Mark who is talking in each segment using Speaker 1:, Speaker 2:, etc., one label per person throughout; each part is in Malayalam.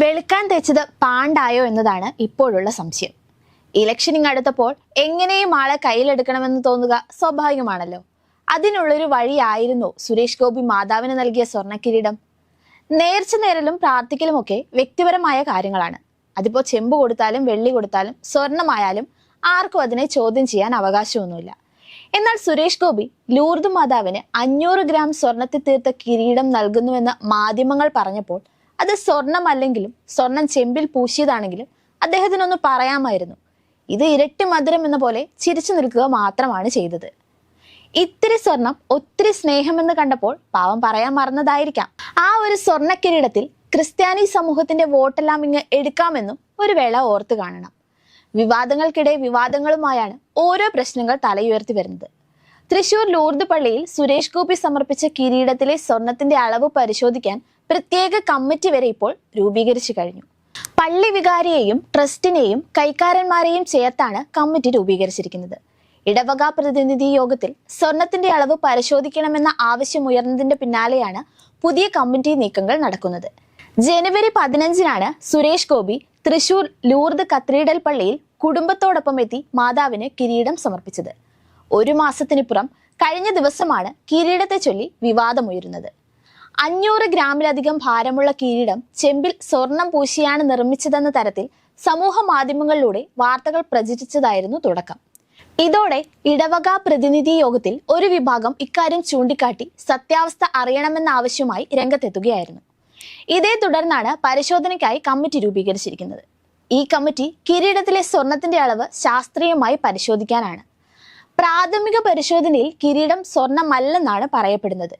Speaker 1: വെളുക്കാൻ തെച്ചത് പാണ്ടായോ എന്നതാണ് ഇപ്പോഴുള്ള സംശയം. ഇലക്ഷനിങ് അടുത്തപ്പോൾ എങ്ങനെയും ആളെ കയ്യിലെടുക്കണമെന്ന് തോന്നുക സ്വാഭാവികമാണല്ലോ. അതിനുള്ളൊരു വഴിയായിരുന്നു സുരേഷ് ഗോപി മാതാവിന് നൽകിയ സ്വർണക്കിരീടം. നേർച്ച നേരലും പ്രാർത്ഥിക്കലുമൊക്കെ വ്യക്തിപരമായ കാര്യങ്ങളാണ്. അതിപ്പോ ചെമ്പ് കൊടുത്താലും വെള്ളി കൊടുത്താലും സ്വർണമായാലും ആർക്കും അതിനെ ചോദ്യം ചെയ്യാൻ അവകാശമൊന്നുമില്ല. എന്നാൽ സുരേഷ് ഗോപി ലൂർദ് മാതാവിന് അഞ്ഞൂറ് ഗ്രാം സ്വർണത്തിൽ തീർത്ത കിരീടം നൽകുന്നുവെന്ന് മാധ്യമങ്ങൾ പറഞ്ഞപ്പോൾ അത് സ്വർണമല്ലെങ്കിലും സ്വർണം ചെമ്പിൽ പൂശിയതാണെങ്കിലും അദ്ദേഹത്തിനൊന്ന് പറയാമായിരുന്നു. ഇത് ഇരട്ടി മധുരം എന്ന പോലെ ചിരിച്ചു നിൽക്കുക മാത്രമാണ് ചെയ്തത്. ഇത്തിരി സ്വർണം ഒത്തിരി സ്നേഹമെന്ന് കണ്ടപ്പോൾ പാവം പറയാൻ മറന്നതായിരിക്കാം. ആ ഒരു സ്വർണ കിരീടത്തിൽ ക്രിസ്ത്യാനി സമൂഹത്തിന്റെ വോട്ടെല്ലാം ഇങ്ങ് എടുക്കാമെന്നും ഒരു വേള ഓർത്തു കാണണം. വിവാദങ്ങൾക്കിടെ വിവാദങ്ങളുമായാണ് ഓരോ പ്രശ്നങ്ങൾ തലയുയർത്തി വരുന്നത്. തൃശൂർ ലൂർദ് പള്ളിയിൽ സുരേഷ് ഗോപി സമർപ്പിച്ച കിരീടത്തിലെ സ്വർണത്തിന്റെ അളവ് പരിശോധിക്കാൻ പ്രത്യേക കമ്മിറ്റി വരെ ഇപ്പോൾ രൂപീകരിച്ചു കഴിഞ്ഞു. പള്ളി വികാരിയെയും ട്രസ്റ്റിനെയും കൈക്കാരന്മാരെയും ചേർത്താണ് കമ്മിറ്റി രൂപീകരിച്ചിരിക്കുന്നത്. ഇടവക പ്രതിനിധി യോഗത്തിൽ സ്വർണത്തിന്റെ അളവ് പരിശോധിക്കണമെന്ന ആവശ്യം ഉയർന്നതിന്റെ പിന്നാലെയാണ് പുതിയ കമ്മിറ്റി നീക്കങ്ങൾ നടക്കുന്നത്. ജനുവരി പതിനഞ്ചിനാണ് സുരേഷ് ഗോപി തൃശൂർ ലൂർദ് കത്രീഡൽ പള്ളിയിൽ കുടുംബത്തോടൊപ്പം എത്തി മാതാവിന് കിരീടം സമർപ്പിച്ചത്. ഒരു മാസത്തിനിപ്പുറം കഴിഞ്ഞ ദിവസമാണ് കിരീടത്തെ ചൊല്ലി വിവാദമുയരുന്നത്. അഞ്ഞൂറ് ഗ്രാമിലധികം ഭാരമുള്ള കിരീടം ചെമ്പിൽ സ്വർണം പൂശിയാണ് നിർമ്മിച്ചതെന്ന തരത്തിൽ സമൂഹ മാധ്യമങ്ങളിലൂടെ വാർത്തകൾ പ്രചരിച്ചതായിരുന്നു തുടക്കം. ഇതോടെ ഇടവക പ്രതിനിധി യോഗത്തിൽ ഒരു വിഭാഗം ഇക്കാര്യം ചൂണ്ടിക്കാട്ടി സത്യാവസ്ഥ അറിയണമെന്ന ആവശ്യമായി രംഗത്തെത്തുകയായിരുന്നു. ഇതേ തുടർന്നാണ് പരിശോധനയ്ക്കായി കമ്മിറ്റി രൂപീകരിച്ചിരിക്കുന്നത്. ഈ കമ്മിറ്റി കിരീടത്തിലെ സ്വർണത്തിന്റെ അളവ് ശാസ്ത്രീയമായി പരിശോധിക്കാനാണ്. പ്രാഥമിക പരിശോധനയിൽ കിരീടം സ്വർണമല്ലെന്നാണ് പറയപ്പെടുന്നത്.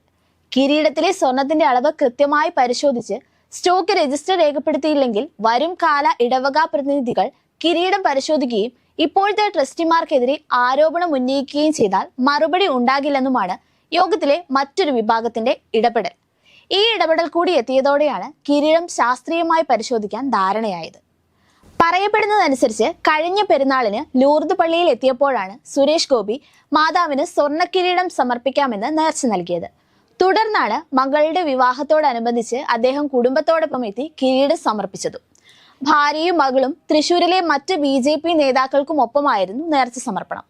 Speaker 1: കിരീടത്തിലെ സ്വർണത്തിന്റെ അളവ് കൃത്യമായി പരിശോധിച്ച് സ്റ്റോക്ക് രജിസ്റ്റർ രേഖപ്പെടുത്തിയില്ലെങ്കിൽ വരും കാല ഇടവക പ്രതിനിധികൾ കിരീടം പരിശോധിക്കുകയും ഇപ്പോഴത്തെ ട്രസ്റ്റിമാർക്കെതിരെ ആരോപണം ഉന്നയിക്കുകയും ചെയ്താൽ മറുപടി ഉണ്ടാകില്ലെന്നുമാണ് യോഗത്തിലെ മറ്റൊരു വിഭാഗത്തിന്റെ ഇടപെടൽ. ഈ ഇടപെടൽ കൂടി എത്തിയതോടെയാണ് കിരീടം ശാസ്ത്രീയമായി പരിശോധിക്കാൻ ധാരണയായത്. പറയപ്പെടുന്നതനുസരിച്ച് കഴിഞ്ഞ പെരുന്നാളിന് ലൂർദ് പള്ളിയിൽ എത്തിയപ്പോഴാണ് സുരേഷ് ഗോപി മാതാവിന് സ്വർണക്കിരീടം സമർപ്പിക്കാമെന്ന് നേർച്ച നൽകിയത്. തുടർന്നാണ് മകളുടെ വിവാഹത്തോടനുബന്ധിച്ച് അദ്ദേഹം കുടുംബത്തോടൊപ്പം എത്തി കിരീടം സമർപ്പിച്ചതും. ഭാര്യയും മകളും തൃശൂരിലെ മറ്റ് ബി ജെ പി നേതാക്കൾക്കും ഒപ്പമായിരുന്നു നേർച്ച സമർപ്പണം.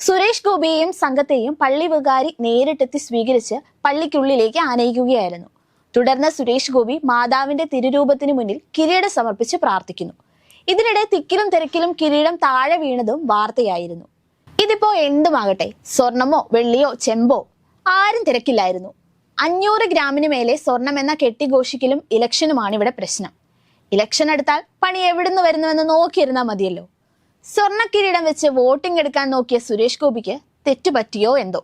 Speaker 1: സുരേഷ് ഗോപിയെയും സംഘത്തെയും പള്ളി വികാരി നേരിട്ടെത്തി സ്വീകരിച്ച് പള്ളിക്കുള്ളിലേക്ക് ആനയിക്കുകയായിരുന്നു. തുടർന്ന് സുരേഷ് ഗോപി മാതാവിന്റെ തിരുരൂപത്തിന് മുന്നിൽ കിരീടം സമർപ്പിച്ച് പ്രാർത്ഥിക്കുന്നു. ഇതിനിടെ തിക്കിലും തിരക്കിലും കിരീടം താഴെ വീണതും വാർത്തയായിരുന്നു. ഇതിപ്പോ എന്തുമാകട്ടെ? സ്വർണമോ വെള്ളിയോ ചെമ്പോ? ആരും തിരക്കില്ലായിരുന്നു. അഞ്ഞൂറ് ഗ്രാമിന് മേലെ സ്വർണം എന്ന കെട്ടിഘോഷിക്കലും ഇലക്ഷനുമാണ് ഇവിടെ പ്രശ്നം. ഇലക്ഷൻ എടുത്താൽ പണി എവിടുന്ന് വരുന്നുവെന്ന് നോക്കിയിരുന്നാൽ മതിയല്ലോ. സ്വർണക്കിരീടം വെച്ച് വോട്ടിംഗ് എടുക്കാൻ നോക്കിയ സുരേഷ് ഗോപിക്ക് തെറ്റുപറ്റിയോ എന്തോ?